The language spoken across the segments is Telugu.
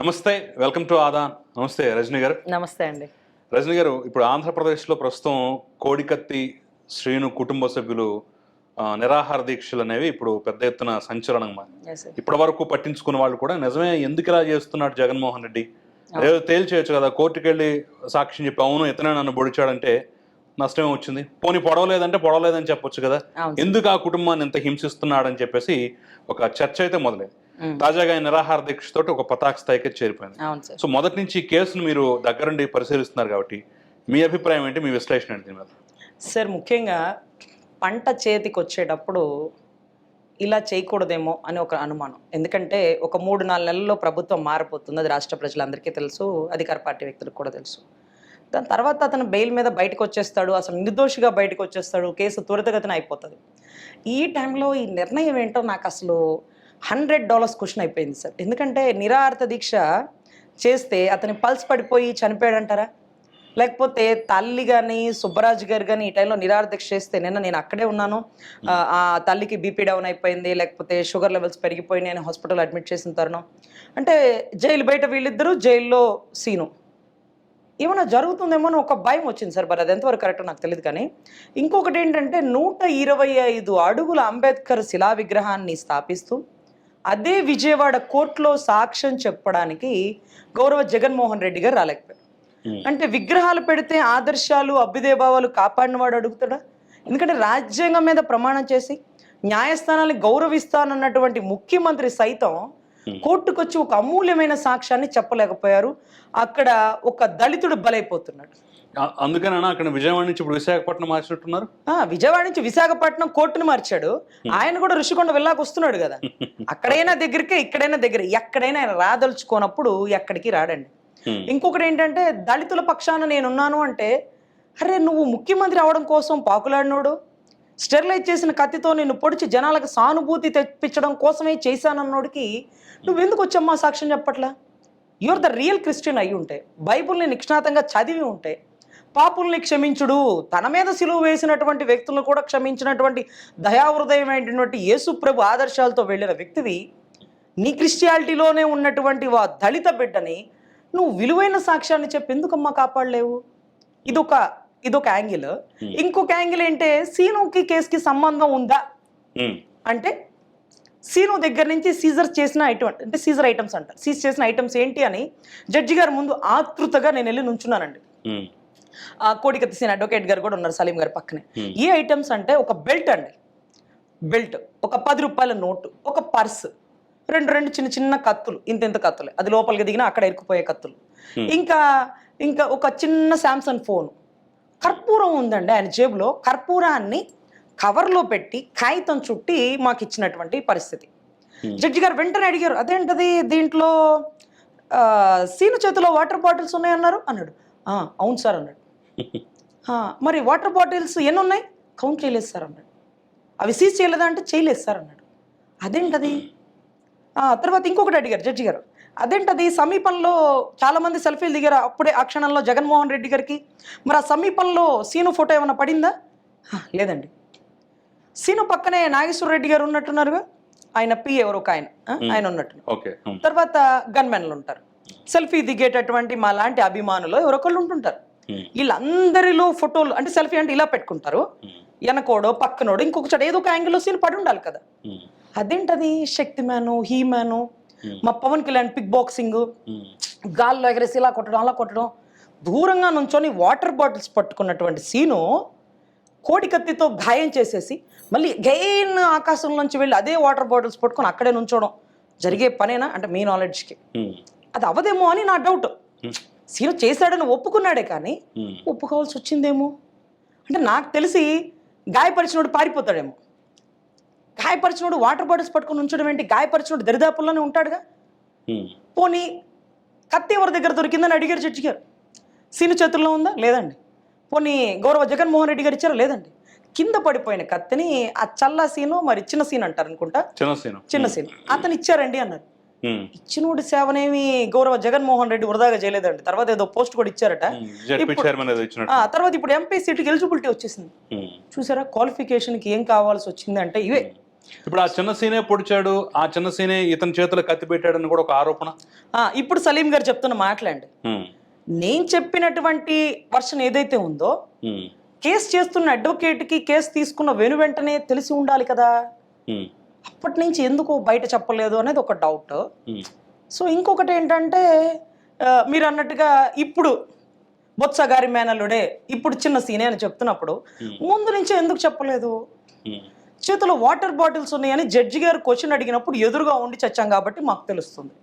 నమస్తే వెల్కమ్ టు ఆదాన్ నమస్తే రజనీ గారు. నమస్తే అండి. రజనీ గారు ఇప్పుడు ఆంధ్రప్రదేశ్లో ప్రస్తుతం కోడికత్తి శ్రీను కుటుంబ సభ్యులు నిరాహార దీక్షలు అనేవి ఇప్పుడు పెద్ద ఎత్తున సంచలనం ఇప్పటి వరకు పట్టించుకున్న వాళ్ళు కూడా నిజమే ఎందుకు ఇలా చేస్తున్నాడు జగన్మోహన్ రెడ్డి? ఏదో తేల్చేయచ్చు కదా కోర్టుకు వెళ్ళి సాక్ష్యం చెప్పి అవును ఇతనే నన్ను పొడిచాడంటే నష్టమే వచ్చింది. పోనీ పొడవలేదంటే పొడవలేదని చెప్పొచ్చు కదా. ఎందుకు ఆ కుటుంబాన్ని ఎంత హింసిస్తున్నాడని చెప్పేసి ఒక చర్చ అయితే మొదలైంది. తాజాగా ఆయన నిరాహార దీక్షతోటి ఒక పతాక స్థాయికి చేరిపోయింది. అవును సార్. సో మొదటి నుంచి ఈ కేసును మీరు దగ్గరుండి పరిశీలిస్తున్నారు కాబట్టి మీ అభిప్రాయం ఏంటి మీ విశ్లేషణ ఏంటి దీని మీద? సార్ ముఖ్యంగా పంట చేతికి వచ్చేటప్పుడు ఇలా చేయకూడదేమో అని ఒక అనుమానం. ఎందుకంటే ఒక మూడు నాలుగు నెలల్లో ప్రభుత్వం మారిపోతుంది అది రాష్ట్ర ప్రజలందరికీ తెలుసు అధికార పార్టీ వ్యక్తులకు కూడా తెలుసు. దాని తర్వాత అతను బెయిల్ మీద బయటకు వచ్చేస్తాడు అసలు నిర్దోషిగా బయటకు వచ్చేస్తాడు కేసు త్వరితగతిన అయిపోతుంది. ఈ టైంలో ఈ నిర్ణయం ఏంటో నాకు అసలు హండ్రెడ్ డాలర్స్ క్వశ్చన్ అయిపోయింది సార్. ఎందుకంటే నిరాహారత దీక్ష చేస్తే అతని పల్స్ పడిపోయి చనిపోయాడంటారా? లేకపోతే తల్లి కానీ సుబ్బరాజు గారు కానీ ఈ టైంలో నిరార్థక్ష చేస్తే నిన్న నేను అక్కడే ఉన్నాను. ఆ, ఆ తల్లికి బీపీ డౌన్ అయిపోయింది లేకపోతే షుగర్ లెవెల్స్ పెరిగిపోయి నేను హాస్పిటల్ అడ్మిట్ చేసిన తరుణం. అంటే జైలు బయట వీళ్ళిద్దరూ జైల్లో సీను. ఏమైనా జరుగుతుందేమో అని ఒక భయం వచ్చింది సార్ మరి అది ఎంతవరకు కరెక్ట్ నాకు తెలియదు కానీ. ఇంకొకటి ఏంటంటే నూట ఇరవై ఐదు అడుగుల అంబేద్కర్ శిలా విగ్రహాన్ని స్థాపిస్తూ అదే విజయవాడ కోర్టులో సాక్ష్యం చెప్పడానికి గౌరవ జగన్మోహన్ రెడ్డి గారు రాలేకపోయారు Hmm. అంటే విగ్రహాలు పెడితే ఆదర్శాలు అభ్యుదయభావాలు కాపాడినవాడు అడుగుతాడా ఎందుకంటే రాజ్యాంగం మీద ప్రమాణం చేసి న్యాయస్థానాన్ని గౌరవిస్తానన్నటువంటి ముఖ్యమంత్రి సైతం కోర్టుకొచ్చి ఒక అమూల్యమైన సాక్ష్యాన్ని చెప్పలేకపోయారు. అక్కడ ఒక దళితుడు బలైపోతున్నాడు. అందుకేనా అక్కడ విజయవాడ నుంచి ఇప్పుడు విశాఖపట్నం మార్చినట్టున్నారు? విజయవాడ నుంచి విశాఖపట్నం కోర్టును మార్చాడు. ఆయన కూడా ఋషికొండ వెళ్ళాక వస్తున్నాడు కదా. అక్కడైనా దగ్గరికే ఇక్కడైనా దగ్గర. ఎక్కడైనా ఆయన రాదలుచుకోనప్పుడు ఎక్కడికి రాడండి. Hmm. ఇంకొకటి ఏంటంటే దళితుల పక్షాన నేనున్నాను అంటే అరే నువ్వు ముఖ్యమంత్రి అవడం కోసం పాకులాడినోడు? స్టెరిలైజ్ చేసిన కత్తితో నిన్ను పొడిచి జనాలకు సానుభూతి తెప్పించడం కోసమే చేశానన్నోడికి నువ్వెందుకు వచ్చమ్మా సాక్ష్యం చెప్పట్లా? యువర్ ద రియల్ క్రిస్టియన్ అయి ఉంటే బైబుల్ని నిక్షిణాతంగా చదివి ఉంటే పాపుల్ని క్షమించుడు తన మీద సిలువ వేసినటువంటి వ్యక్తులను కూడా క్షమించినటువంటి దయాహృదయమైనటువంటి యేసుప్రభు ఆదర్శాలతో వెళ్ళిన వ్యక్తివి నీ క్రిస్టియాలిటీలోనే ఉన్నటువంటి వా దళిత బిడ్డని నువ్వు విలువైన సాక్ష్యాన్ని చెప్పి ఎందుకమ్మా కాపాడలేవు? ఇదొక ఇదొక యాంగిల్. ఇంకొక యాంగిల్ ఏంటే సీనుకి కేసుకి సంబంధం ఉందా? ఉమ్. అంటే సీను దగ్గర నుంచి సీజర్ చేసిన ఐటమ్ అంటే సీజర్ ఐటమ్స్ అంటారు సీజ్ చేసిన ఐటమ్స్ ఏంటి అని జడ్జి గారి ముందు ఆతృతగా నేను వెళ్ళి నుంచున్నానండి. కోడికత్తి సీన్ అడ్వకేట్ గారు కూడా ఉన్నారు సలీం గారి పక్కనే. ఈ ఐటమ్స్ అంటే ఒక బెల్ట్ అండి. బెల్ట్ ఒక పది రూపాయల నోటు ఒక పర్స్ రెండు రెండు చిన్న చిన్న కత్తులు ఇంత ఇంత కత్తులు. అది లోపలికి దిగినా అక్కడ ఇరుక్కుపోయే కత్తులు. ఇంకా ఇంకా ఒక చిన్న శాంసంగ్ ఫోన్ కర్పూరం ఉందండి ఆయన జేబులో. కర్పూరాన్ని కవర్లో పెట్టి కాగితం చుట్టి మాకు ఇచ్చినటువంటి పరిస్థితి. జడ్జి గారు వెంటనే అడిగారు అదేంటది దీంట్లో? సీను చేతిలో వాటర్ బాటిల్స్ ఉన్నాయన్నారు? అన్నాడు. "ఆ, అవును సార్ అన్నాడు. "ఆ, మరి వాటర్ బాటిల్స్ ఎన్ని ఉన్నాయి కౌంట్ చేయలేదు సార్ అన్నాడు. అవి సీజ్ చేయలేదా అంటే చేయలేదు సార్ అన్నాడు. అదేంటది? తర్వాత ఇంకొకటి అడిగారు జడ్జి గారు. అదేంటది? సమీపంలో చాలా మంది సెల్ఫీలు దిగారు? అప్పుడే ఆ క్షణంలో జగన్మోహన్ రెడ్డి గారికి? మరి ఆ సమీపంలో సీను ఫోటో ఏమైనా పడిందా? "ఆ, లేదండి. సీను పక్కనే నాగేశ్వర రెడ్డి గారు ఉన్నట్టున్నారుగా? ఆయన పి ఎవరు? ఒక ఆయన. ఆ, ఆయన ఉన్నట్టు. ఉమ్. తర్వాత గన్మెన్లు ఉంటారు. సెల్ఫీ దిగేటటువంటి మా లాంటి అభిమానులు ఎవరొకళ్ళు ఉంటుంటారు. ఉమ్. వీళ్ళందరిలో ఫోటోలు అంటే సెల్ఫీ అంటే ఇలా పెట్టుకుంటారు. వెనకోడో పక్కనోడో ఇంకొక చోట ఏదో ఒక యాంగిల్లో సీన్ పడి ఉండాలి కదా. అదేంటది? Shaktimaan he man Hmm. మా పవన్ కళ్యాణ్ పిక్ బాక్సింగ్. గాల్లో ఎగరేసి ఇలా కొట్టడం అలా కొట్టడం. దూరంగా నుంచొని వాటర్ బాటిల్స్ పట్టుకున్నటువంటి సీను కోడి కత్తితో గాయం చేసేసి మళ్ళీ గెయిన్ ఆకాశం నుంచి వెళ్ళి అదే వాటర్ బాటిల్స్ పట్టుకొని అక్కడే నుంచోవడం జరిగే పనేనా? అంటే మీ నాలెడ్జ్కి. అది అవదేమో అని నా డౌట్. సీను చేశాడని ఒప్పుకున్నాడే కానీ. ఒప్పుకోవాల్సి వచ్చిందేమో? అంటే నాకు తెలిసి గాయపరిచినోడు పారిపోతాడేమో. గాయపరిచినోడు వాటర్ బాటిల్స్ పట్టుకొని ఉంచడం ఏంటి? గాయపరిచినోడు దరిదాపుల్లోనే ఉంటాడుగా. పోనీ కత్తి ఎవరి దగ్గర దొరికిందని అడిగారు జడ్జి గారు సీను చేతుల్లో ఉందా? లేదండి. పోనీ గౌరవ జగన్మోహన్ రెడ్డి గారు ఇచ్చారా? లేదండి. కింద పడిపోయిన కత్తిని ఆ చల్ల సీను మరి చిన్న సీన్ అంటారు అనుకుంటా చిన్న సీను. చిన్న సీన్. అతను ఇచ్చారండి అన్నారు. ఇచ్చినోడి సేవనేమి గౌరవ జగన్మోహన్ రెడ్డి వృధాగా చేయలేదండి. తర్వాత ఏదో పోస్ట్ కూడా ఇచ్చారట. తర్వాత ఇప్పుడు ఎంపీ సీటుకి ఎలిజిబిలిటీ వచ్చేసింది. చూసారా? క్వాలిఫికేషన్కి ఏం కావాల్సి వచ్చింది అంటే ఇవే ఇప్పుడు ఆ చిన్న సీనే పొడిచాడు ఆ చిన్న సీనే ఇతని చేతిలో కత్తి పెట్టాడని కూడా ఒక ఆరోపణ? ఆ, ఇప్పుడు సలీం గారు చెప్తున్న మాట్లాడండి ఉమ్, నేను చెప్పినటువంటి వర్షన్ ఏదైతే ఉందో కేసు చేస్తున్న అడ్వకేట్కి కేసు తీసుకున్న వెను వెంటనే తెలిసి ఉండాలి కదా. అప్పటి నుంచి ఎందుకు బయట చెప్పలేదు అనేది ఒక డౌట్. సో ఇంకొకటి ఏంటంటే మీరు అన్నట్టుగా ఇప్పుడు బొత్స గారి మేనల్లుడే ఇప్పుడు చిన్న సీనే అని చెప్తున్నప్పుడు ముందు నుంచి ఎందుకు చెప్పలేదు? చేతిలో వాటర్ బాటిల్స్ ఉన్నాయని జడ్జి గారు క్వశ్చన్ అడిగినప్పుడు ఎదురుగా ఉండి చచ్చాం కాబట్టి మాకు తెలుస్తుంది.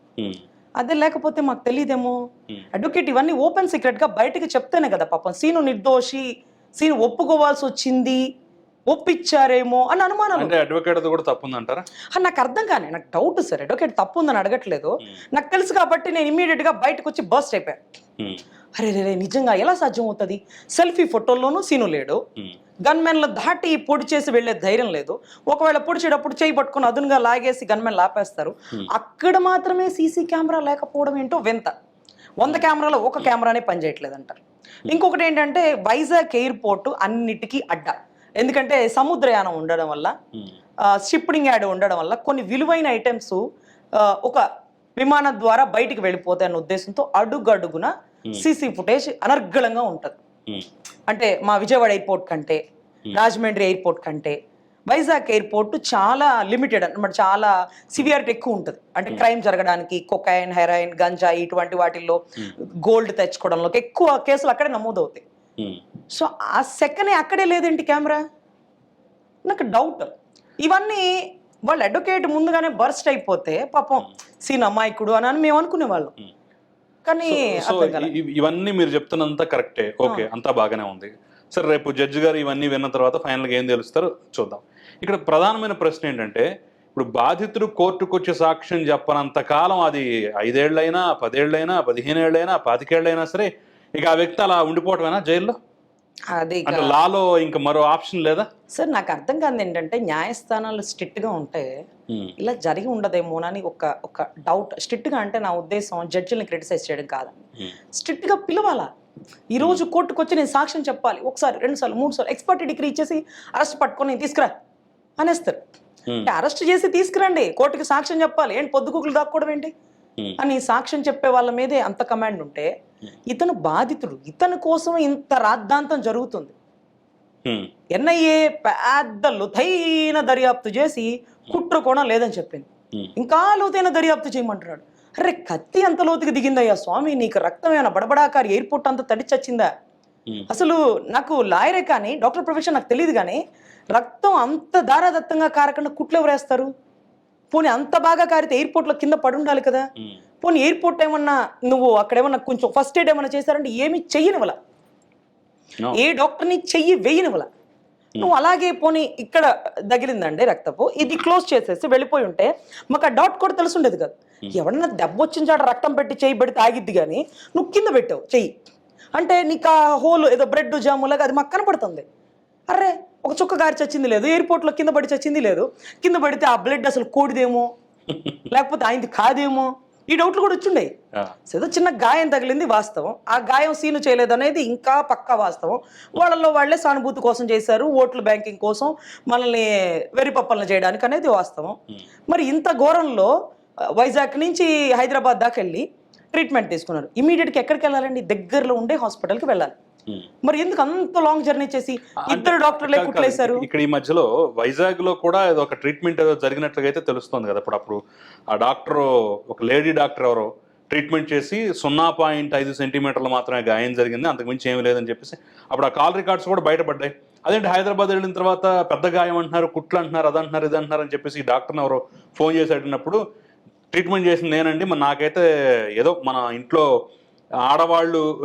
అదే లేకపోతే మాకు తెలియదేమో. అడ్వకేట్ ఇవన్నీ ఓపెన్ సీక్రెట్గా బయటికి చెప్తేనే కదా పాపం. సీను నిర్దోషి సీను ఒప్పుకోవాల్సి వచ్చింది. ఒప్పించారేమో అని అనుమానాలు అంటే అడ్వకేట్ కూడా తప్పుందంటారా? ఆ, నాకు అర్థం కానీ నాకు డౌట్ సార్. అడ్వకేట్ తప్పు ఉందని అడగట్లేదు నాకు తెలుసు కాబట్టి నేను ఇమీడియట్గా బయటకు వచ్చి బస్ట్ అయిపోయాను ఉమ్, అరే రే నిజంగా ఎలా సాధ్యం అవుతుంది సెల్ఫీ ఫోటోల్లోనూ సీను లేడు. గన్మెన్లు దాటి పొడి చేసి వెళ్ళే ధైర్యం లేదు. ఒకవేళ పొడిచేటప్పుడు చేయి పట్టుకుని అదునుగా లాగేసి గన్మెన్ లాపేస్తారు. అక్కడ మాత్రమే సీసీ కెమెరా లేకపోవడం ఏంటో వింత. వంద కెమెరాలో ఒక కెమెరానే పనిచేయట్లేదు అంటారు ఇంకొకటి ఏంటంటే వైజాగ్ ఎయిర్పోర్ట్ అన్నిటికీ అడ్డ. ఎందుకంటే సముద్రయానం ఉండడం వల్ల షిప్పింగ్ యాడ్ ఉండడం వల్ల కొన్ని విలువైన ఐటమ్స్ ఒక విమానం ద్వారా బయటికి వెళ్ళిపోతాయి అన్న ఉద్దేశంతో అడుగడుగున సీసీ ఫుటేజ్ అనర్గళంగా ఉంటుంది. ఉమ్, అంటే మా విజయవాడ ఎయిర్పోర్ట్ కంటే రాజమండ్రి ఎయిర్పోర్ట్ కంటే వైజాగ్ ఎయిర్పోర్ట్ చాలా లిమిటెడ్ అన్నమాట చాలా సివియారిటీ ఎక్కువ ఉంటుంది. అంటే క్రైమ్ జరగడానికి కొకైన్ హెరాయిన్ గంజా ఇటువంటి వాటిల్లో గోల్డ్ తెచ్చుకోవడంలో ఎక్కువ కేసులు అక్కడే నమోదవుతాయి. సో ఆ సెకండ్ అక్కడే లేదేంటి కెమెరా? నాకు డౌట్ ఇవన్నీ వాళ్ళు అడ్వకేట్ ముందుగానే బర్స్ట్ అయిపోతే పాపం సీన్ అమాయకుడు అని అని మేము అనుకునేవాళ్ళం కానీ కాలే. ఇ- ఇవన్నీ మీరు చెప్తున్నంత కరెక్టే ఓకే అంతా బాగానే ఉంది. సరే రేపు జడ్జి గారు ఇవన్నీ విన్న తర్వాత ఫైనల్గా ఏం తెలుస్తారో? చూద్దాం. ఇక్కడ ప్రధానమైన ప్రశ్న ఏంటంటే ఇప్పుడు బాధితుడు కోర్టుకు వచ్చి సాక్ష్యం చెప్పనంత కాలం అది ఐదేళ్ళైనా పదేళ్ళైనా పదిహేనేళ్ళైనా పాతికేళ్ళైనా సరే ఇక ఆ వ్యక్తి అలా ఉండిపోవటమేనా జైల్లో? అంటే లాలో ఇంకా మరో ఆప్షన్ లేదా? సార్ నాకు అర్థం కాదు ఏంటంటే న్యాయస్థానాలు స్ట్రిక్ట్గా ఉంటే ఇలా జరిగి ఉండదేమోనని ఒక ఒక డౌట్ స్ట్రిక్ట్గా అంటే నా ఉద్దేశం జడ్జిని క్రిటిసైజ్ చేయడం కాదండి. స్ట్రిక్ట్గా పిలవాలా? ఈ రోజు కోర్టుకు వచ్చి నేను సాక్ష్యం చెప్పాలి. ఒకసారి రెండు సార్లు మూడు సార్లు ఎక్స్పర్ట్ డిగ్రీ ఇచ్చేసి అరెస్ట్ పట్టుకొని తీసుకురా అనేస్తారు. అంటే అరెస్ట్ చేసి తీసుకురండి. కోర్టుకి సాక్ష్యం చెప్పాలి. ఏంటి పొద్దుకుకులు దాక్కోవడం ఏంటి? Hmm. అని సాక్ష్యం చెప్పే వాళ్ళ మీదే అంత కమాండ్ ఉంటే ఇతను బాధితుడు. ఇతని కోసం ఇంత రాద్ధాంతం జరుగుతుంది. ఎన్ఐఏ పెద్ద లోతైన దర్యాప్తు చేసి కుట్ర కూడా లేదని చెప్పింది. ఇంకా లోతైన దర్యాప్తు చేయమంటున్నాడు. అరే కత్తి అంత లోతుకి దిగిందయ్యా స్వామి నీకు రక్తమేనా బడబడాకారి ఎయిర్పోర్ట్ అంతా తడి చచ్చిందా? అసలు నాకు లాయరే కానీ డాక్టర్ ప్రొఫెషన్ నాకు తెలియదు కానీ రక్తం అంత దారాదత్తంగా కారకుండా కుట్లు ఎవరు వేస్తారు? పోనీ అంత బాగా కారితే ఎయిర్పోర్ట్లో కింద పడి ఉండాలి కదా. పోనీ ఎయిర్పోర్ట్ ఏమన్నా నువ్వు అక్కడ ఏమన్నా కొంచెం ఫస్ట్ ఎయిడ్ ఏమన్నా చేశారంటే ఏమీ చెయ్యనివ్వల. ఏ డాక్టర్ని చెయ్యి వేయనివ్వల. నువ్వు అలాగే పోనీ ఇక్కడ తగిలిందండి రక్తపు. ఇది క్లోజ్ చేసేసి వెళ్ళిపోయి ఉంటే మాకు ఆ డాట్ కూడా తెలుసుండేది కదా. ఎవడన్నా దెబ్బ వచ్చిన చాట రక్తం పెట్టి చెయ్యి పెడితే ఆగిద్ది కానీ నువ్వు కింద పెట్టావు చెయ్యి. అంటే నీకు ఆ హోల్ ఏదో బ్రెడ్ జాములాగా అది మాకు కనపడుతుంది. అరే ఒక చుక్క గారి చచ్చింది లేదు ఎయిర్పోర్ట్లో కింద పడి చచ్చింది లేదు. కింద పడితే ఆ బ్లడ్ అసలు కోడిదేమో? లేకపోతే ఆయనది కాదేమో? ఈ డౌట్లు కూడా వచ్చిండే. ఏదో చిన్న గాయం తగిలింది వాస్తవం. ఆ గాయం సీను చేయలేదు అనేది ఇంకా పక్కా వాస్తవం. వాళ్ళల్లో వాళ్ళే సానుభూతి కోసం చేశారు ఓట్ల బ్యాంకింగ్ కోసం మనల్ని వెరిపప్పలను చేయడానికి అనేది వాస్తవం. మరి ఇంత ఘోరంలో వైజాగ్ నుంచి హైదరాబాద్ దాకా వెళ్ళి ట్రీట్మెంట్ తీసుకున్నారు. ఇమీడియట్గా ఎక్కడికి వెళ్ళాలండి? దగ్గరలో ఉండే హాస్పిటల్కి వెళ్ళాలి. మరి ఎందుకు అంత లాంగ్ జర్నీ చేసి ఇద్దరు డాక్టర్లే. కుట్లేశారు? ఇక్కడ ఈ మధ్యలో వైజాగ్లో కూడా ఏదో ఒక ట్రీట్మెంట్ ఏదో జరిగినట్లుగా అయితే తెలుస్తుంది కదా ఇప్పుడు. అప్పుడు ఆ డాక్టర్ ఒక లేడీ డాక్టర్ ఎవరో ట్రీట్మెంట్ చేసి సున్నా పాయింట్ ఐదు సెంటీమీటర్లు మాత్రమే గాయం జరిగింది అంతకుమించి ఏమీ లేదని చెప్పేసి అప్పుడు ఆ కాల్ రికార్డ్స్ కూడా బయటపడ్డాయి. అదేంటి హైదరాబాద్ వెళ్ళిన తర్వాత పెద్ద గాయం అంటున్నారు కుట్లు అంటున్నారు అదంటున్నారు ఇది అంటున్నారు అని చెప్పేసి డాక్టర్ని ఎవరో ఫోన్ చేసి అడిగినప్పుడు ట్రీట్మెంట్ చేసింది నేనండి మరి నాకైతే ఏదో మన ఇంట్లో ఆడవాళ్ళు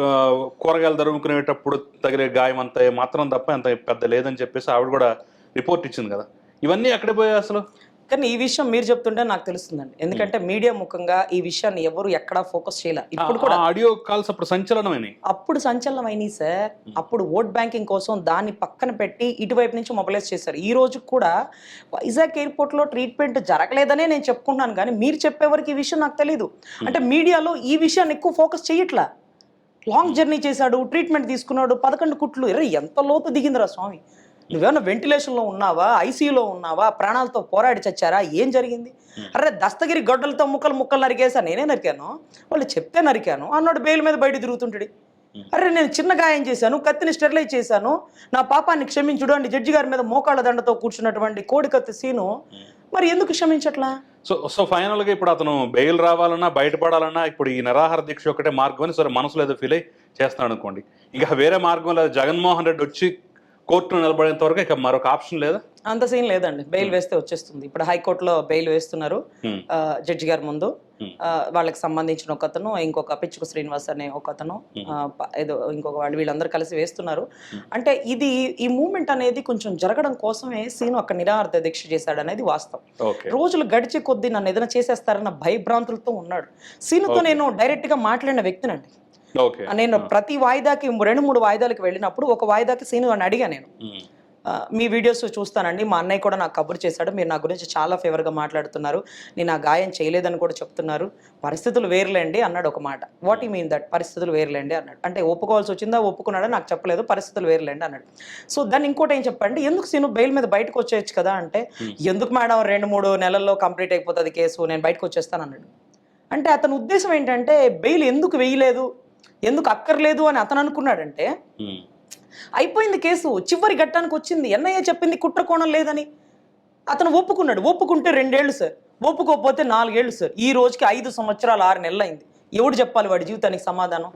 కూరగాయలు తరుముకునేటప్పుడు తగిలే గాయం అంత మాత్రం తప్ప అంత పెద్ద లేదని చెప్పేసి ఆవిడ కూడా రిపోర్ట్ ఇచ్చింది కదా. ఇవన్నీ ఎక్కడ పోయాయి అసలు? కానీ ఈ విషయం మీరు చెప్తుంటే నాకు తెలుస్తుందండి. ఎందుకంటే మీడియా ముఖంగా ఈ విషయాన్ని ఎవరు ఎక్కడా ఫోకస్ చేయలే. ఇప్పుడు కూడా ఆడియో కాల్స్ అప్పుడు సంచలనమైనవి అప్పుడు సంచలనం అయినాయి సార్ అప్పుడు ఓట్ బ్యాంకింగ్ కోసం దాన్ని పక్కన పెట్టి ఇటువైపు నుంచి మొబిలైజ్ చేశారు. ఈ రోజు కూడా వైజాగ్ ఎయిర్పోర్ట్లో ట్రీట్మెంట్ జరగలేదనే నేను చెప్పుకుంటున్నాను కానీ మీరు చెప్పేవరకు ఈ విషయం నాకు తెలియదు అంటే మీడియాలో ఈ విషయాన్ని ఎక్కువ ఫోకస్ చేయట్లా. లాంగ్ జర్నీ చేశాడు ట్రీట్మెంట్ తీసుకున్నాడు పదకొండు కుట్లు. ఎర్ర ఎంత లోతు దిగిందిరా స్వామి. నువ్వేమన్నా వెంటిలేషన్లో ఉన్నావా? ఐసీయూలో ఉన్నావా? ప్రాణాలతో పోరాడి చచ్చారా? ఏం జరిగింది? అరే దస్తగిరి గొడ్డలతో ముక్కలు ముక్కలు నరికేసా నేనే నరికాను. వాళ్ళు చెప్తే నరికాను. అన్నాడు బెయిల్ మీద బయట తిరుగుతుంటాడు. అరే నేను చిన్న గాయం చేశాను కత్తిని స్టెరిలైజ్ చేశాను. నా పాపాన్ని క్షమించుడు అని జడ్జి గారి మీద మోకాళ్ళ దండతో కూర్చున్నటువంటి కోడికత్తి సీను మరి ఎందుకు క్షమించట్లా? సో సో ఫైనల్గా ఇప్పుడు అతను బెయిల్ రావాలన్నా బయటపడాలన్నా ఇప్పుడు ఈ నిరాహార దీక్ష ఒకటే మార్గం అని సరే మనసులో ఏదో ఫీల్ అయ్యి చేస్తాడు అనుకోండి. ఇంకా వేరే మార్గం లేదు జగన్మోహన్ రెడ్డి వచ్చి కోర్టులో నిలబడేంత వరకు ఇక మరొక ఆప్షన్ లేదా? అంత సీన్ లేదండి. బెయిల్ వేస్తే వచ్చేస్తుంది. ఇప్పుడు హైకోర్టులో బెయిల్ వేస్తున్నారు Hmm. జడ్జి గారి ముందు. Hmm. వాళ్ళకి సంబంధించిన ఒక అతను ఇంకొక పిచ్చుకు శ్రీనివాస్ అనే ఒక అతను ఏదో ఇంకొక వాళ్ళు వీళ్ళందరూ కలిసి వేస్తున్నారు. అంటే ఇది ఈ మూమెంట్ అనేది కొంచెం జరగడం కోసమే సీను అక్కడ నిరాహార దీక్ష చేశాడు అనేది వాస్తవం రోజులు గడిచే కొద్దీ నన్ను ఏదైనా చేసేస్తారన్న భయభ్రాంతులతో ఉన్నాడు. సీనుతో నేను డైరెక్ట్గా మాట్లాడిన వ్యక్తినండి. నేను ప్రతి వాయిదాకి రెండు మూడు వాయిదాలకు వెళ్ళినప్పుడు ఒక వాయిదాకి సీను అని అడిగా నేను. మీ వీడియోస్ చూస్తానండి. మా అన్నయ్య కూడా నాకు కబురు చేశాడు. మీరు నా గురించి చాలా ఫేవర్గా మాట్లాడుతున్నారు. నేను ఆ గాయం చేయలేదని కూడా చెప్తున్నారు. పరిస్థితులు వేరులేండి అన్నాడు ఒక మాట. వాట్ ఈ మీన్ దట్ పరిస్థితులు వేరులేండి అన్నాడు. అంటే ఒప్పుకోవాల్సి వచ్చిందా ఒప్పుకున్నాడా? నాకు చెప్పలేదు. పరిస్థితులు వేరులేండి అన్నాడు. సో దాన్ని ఇంకోటి ఏం చెప్పండి? ఎందుకు సీను బెయిల్ మీద బయటకు వచ్చేయచ్చు కదా అంటే ఎందుకు మేడం రెండు మూడు నెలల్లో కంప్లీట్ అయిపోతుంది కేసు నేను బయటకు వచ్చేస్తాను అన్నాడు. అంటే అతని ఉద్దేశం ఏంటంటే బెయిల్ ఎందుకు వేయలేదు? ఎందుకు అక్కర్లేదు అని అతను అనుకున్నాడంటే. అయిపోయింది కేసు చివరి ఘట్టానికి వచ్చింది ఎన్ఐఏ చెప్పింది కుట్ర కోణం లేదని. అతను ఒప్పుకున్నాడు ఒప్పుకుంటే రెండేళ్ళు సార్ ఒప్పుకోకపోతే నాలుగేళ్ళు సార్. ఈ రోజుకి ఐదు సంవత్సరాలు ఆరు నెలలు అయింది ఎవడు చెప్పాలి వాడి జీవితానికి సమాధానం?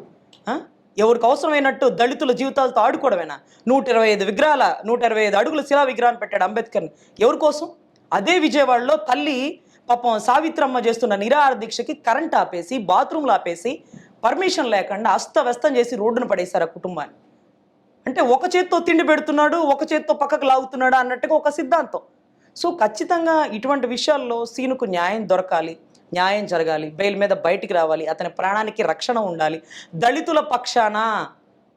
ఎవరికి అవసరమైనట్టు దళితుల జీవితాలతో ఆడుకోవడమేనా? నూట ఇరవై ఐదు విగ్రహాల నూట ఇరవై ఐదు అడుగుల శిలా విగ్రహాన్ని పెట్టాడు అంబేద్కర్ని. ఎవరి కోసం? అదే విజయవాడలో తల్లి పాపం సావిత్రమ్మ చేస్తున్న నిరాహార దీక్షకి కరెంట్ ఆపేసి బాత్రూమ్లు ఆపేసి పర్మిషన్ లేకుండా అస్తవ్యస్తం చేసి రోడ్డున పడేశారు ఆ కుటుంబాన్ని. అంటే ఒక చేత్తో తిండి పెడుతున్నాడు ఒక చేత్తో పక్కకు లాగుతున్నాడు అన్నట్టుగా ఒక సిద్ధాంతం. సో ఖచ్చితంగా ఇటువంటి విషయాల్లో సీనుకు న్యాయం దొరకాలి న్యాయం జరగాలి బెయిల్ మీద బయటికి రావాలి అతని ప్రాణానికి రక్షణ ఉండాలి. దళితుల పక్షాన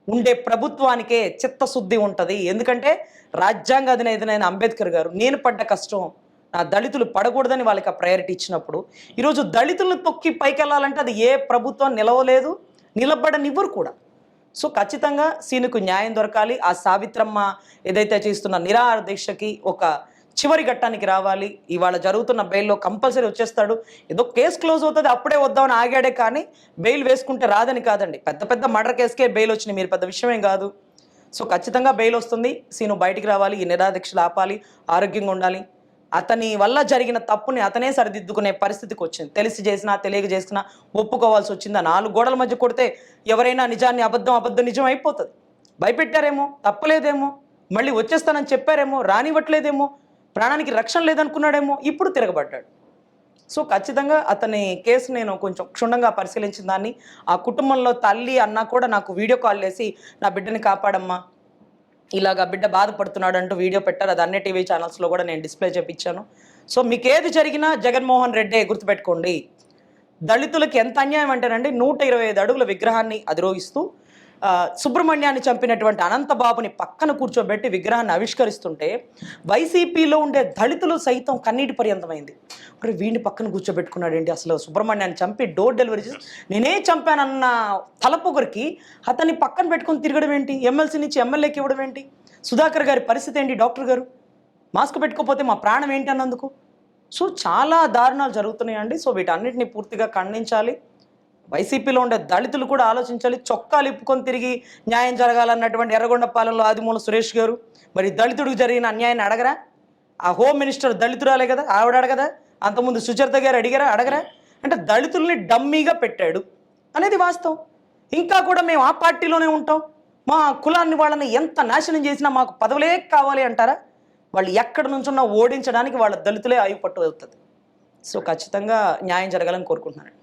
ఉండే ప్రభుత్వానికే చిత్తశుద్ధి ఉంటుంది. ఎందుకంటే రాజ్యాంగ అధినేతనైన అంబేద్కర్ గారు నేను పడ్డ కష్టం నా దళితులు పడకూడదని వాళ్ళకి ఆ ప్రయారిటీ ఇచ్చినప్పుడు ఈరోజు దళితులను తొక్కి పైకెళ్ళాలంటే అది ఏ ప్రభుత్వం నిలవలేదు నిలబడనివ్వరు కూడా. సో ఖచ్చితంగా సీనుకు న్యాయం దొరకాలి. ఆ సావిత్రమ్మ ఏదైతే చేస్తున్న నిరాహార దీక్షకి ఒక చివరి ఘట్టానికి రావాలి. ఇవాళ జరుగుతున్న బెయిల్లో కంపల్సరీ వచ్చేస్తాడు. ఏదో కేసు క్లోజ్ అవుతుంది అప్పుడే వద్దామని ఆగాడే కానీ బెయిల్ వేసుకుంటే రాదని కాదండి. పెద్ద పెద్ద మర్డర్ కేసుకే బెయిల్ వచ్చినాయి మీరు పెద్ద విషయమేం కాదు. సో ఖచ్చితంగా బెయిల్ వస్తుంది. సీను బయటికి రావాలి ఈ నిరాదీక్షలు ఆపాలి ఆరోగ్యంగా ఉండాలి. అతని వల్ల జరిగిన తప్పుని అతనే సరిదిద్దుకునే పరిస్థితికి వచ్చింది. తెలిసి చేసినా తెలియక చేసినా ఒప్పుకోవాల్సి వచ్చింది. ఆ నాలుగు గోడల మధ్య కొడితే ఎవరైనా నిజాన్ని అబద్ధం అబద్ధం నిజం అయిపోతుంది భయపెట్టారేమో? తప్పలేదేమో? మళ్ళీ వచ్చేస్తానని చెప్పారేమో? రానివ్వట్లేదేమో? ప్రాణానికి రక్షణ లేదనుకున్నాడేమో? ఇప్పుడు తిరగబడ్డాడు. సో ఖచ్చితంగా అతని కేసు నేను కొంచెం క్షుణ్ణంగా పరిశీలించిన దాన్ని ఆ కుటుంబంలో తల్లి అన్న కూడా నాకు వీడియో కాల్ చేసి నా బిడ్డని కాపాడమ్మా ఇలాగా బిడ్డ బాధపడుతున్నాడు అంటూ వీడియో పెట్టారు. అది అన్ని టీవీ ఛానల్స్లో కూడా నేను డిస్ప్లే చేపించాను. సో మీకు ఏది జరిగినా జగన్మోహన్ రెడ్డే గుర్తుపెట్టుకోండి. దళితులకి ఎంత అన్యాయం అంటేనండి నూట ఇరవై ఐదు అడుగుల విగ్రహాన్ని అధిరోహిస్తూ సుబ్రహ్మణ్యాన్ని చంపినటువంటి అనంతబాబుని పక్కన కూర్చోబెట్టి విగ్రహాన్ని ఆవిష్కరిస్తుంటే వైసీపీలో ఉండే దళితులు సైతం కన్నీటి పర్యంతమైంది. మరి వీడిని పక్కన కూర్చోబెట్టుకున్నాడేంటి అసలు సుబ్రహ్మణ్యాన్ని చంపి డోర్ డెలివరీ చేసి నేనే చంపానన్న తలపొగరికి అతన్ని పక్కన పెట్టుకొని తిరగడం ఏంటి? ఎమ్మెల్సీ నుంచి ఎమ్మెల్యేకి ఇవ్వడం ఏంటి? సుధాకర్ గారి పరిస్థితి ఏంటి డాక్టర్ గారు? మాస్క్ పెట్టుకోకపోతే మా ప్రాణం ఏంటి అన్నందుకు? సో చాలా దారుణాలు జరుగుతున్నాయండి. సో వీటన్నిటిని పూర్తిగా ఖండించాలి. వైసీపీలో ఉండే దళితులు కూడా ఆలోచించాలి చొక్కాలు ఇప్పుకొని తిరిగి న్యాయం జరగాలన్నటువంటి ఎర్రగొండపాలెంలో ఆదిమూల సురేష్ గారు. మరి దళితుడికి జరిగిన అన్యాయాన్ని అడగరా? ఆ హోమ్ మినిస్టర్ దళితురాలే కదా ఆవిడ అడగదా? అంతకుముందు సుచరిత గారు అడిగారా? అడగరా? అంటే దళితుల్ని డమ్మీగా పెట్టాడు అనేది వాస్తవం. ఇంకా కూడా మేము ఆ పార్టీలోనే ఉంటాం. మా కులాన్ని వాళ్ళని ఎంత నాశనం చేసినా మాకు పదవులే కావాలి అంటారా? వాళ్ళు ఎక్కడి నుంచున్నా ఓడించడానికి వాళ్ళ దళితులే ఆయుపట్టు అవుతుంది సో ఖచ్చితంగా న్యాయం జరగాలని కోరుకుంటున్నాను.